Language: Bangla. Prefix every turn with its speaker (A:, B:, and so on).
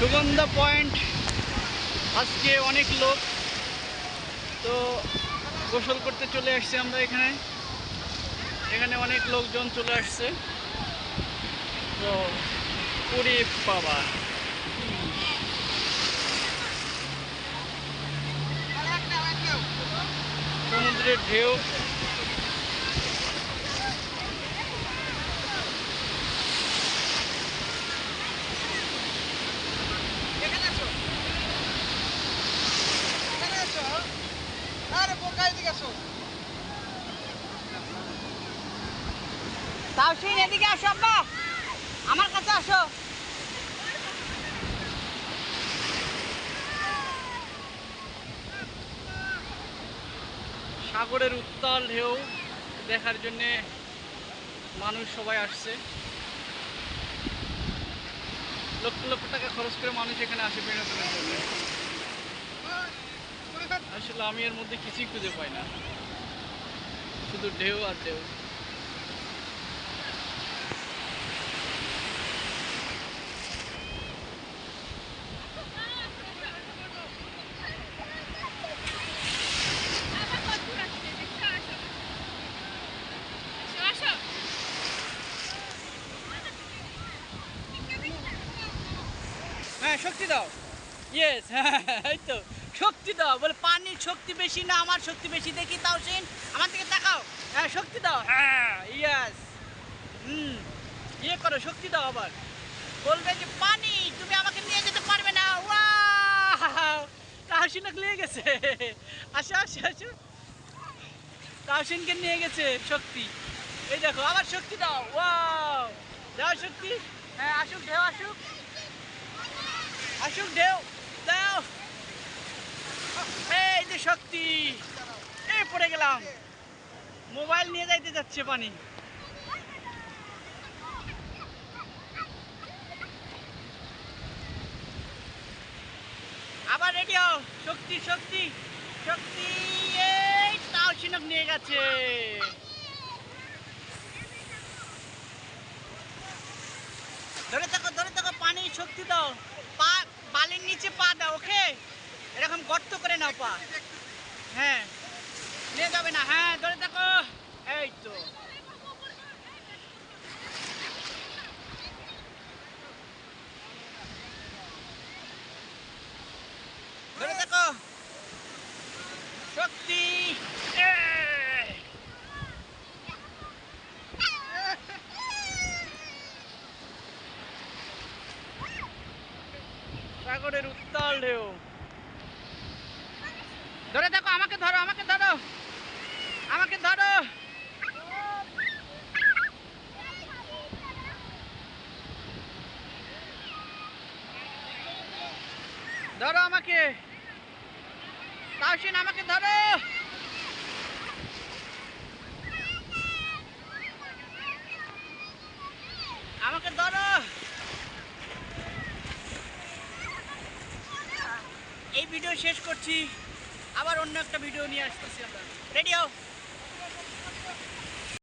A: সন্ধ্যা পয়েন্ট। আজকে অনেক লোক। তো গোসল করতে চলে আসছে আমরা এখানে। এখানে অনেক লোকজন চলে আসছে। তো পুরী বাবা। সমুদ্রের ঢেউ
B: এখানে আসো এখানে আসো আরে বোকা এদিকে আসো
C: তাওসিন এদিকে আসো আব্বা। আমার কাছে আসো।
A: সাগরের উত্তাল ঢেউ দেখার জন্যে মানুষ সবাই আসছে। লক্ষ লক্ষ টাকা খরচ করে মানুষ এখানে আসে বিনোদনের জন্য। আসলে আমি এর মধ্যে কিছুই খুঁজে পাই না। শুধু ঢেউ আর ঢেউ। হ্যাঁ শক্তি দাও। ইয়েস হ্যাঁ এই তো। শক্তি দাও। বলে, পানির শক্তি বেশি না, আমার শক্তি বেশি। দেখি তাওসিন আমার থেকে তাকাও। হ্যাঁ শক্তি দাও। হ্যাঁ ইয়েস হুম ইয়ে করো, শক্তি দাও আবার। বলবে যে, পানি, তুমি আমাকে নিয়ে যেতে পারবে না। তাহসিনক নিয়ে গেছে। আসো আসো আসো। তাহসিনকে নিয়ে গেছে শক্তি। এই দেখো, আবার শক্তি দাও। ওয়াও! দাও শক্তি। হ্যাঁ আসুক, ঢেউ আসুক। আসুক, ঢেউ। এই যে শক্তি এই পড়ে গেলাম। মোবাইল নিয়ে যাইতে যাচ্ছে পানি। আবার রেডি হও। শক্তি শক্তি শক্তি, এই তাও চিনক নিয়ে গেছে। ধরে থাকো ধরে থাকো, পানি শক্তি দাও। পা, বালির নিচে পা দাও ওকে এরকম গর্ত করে নাও পা। হ্যাঁ। নিয়ে যাবে না। হ্যাঁ ধরে থাকো এই তো। সাগরের উত্তাল ঢেউ। ধরে দেখো, আমাকে ধরো আমাকে ধরো আমাকে ধরো। ধরো আমাকে। তাওসিন, আমাকে ধরো। আমাকে ধরো। এই ভিডিও শেষ করছি। আবার অন্য একটা ভিডিও নিয়ে আসতেছি আমরা। রেডিও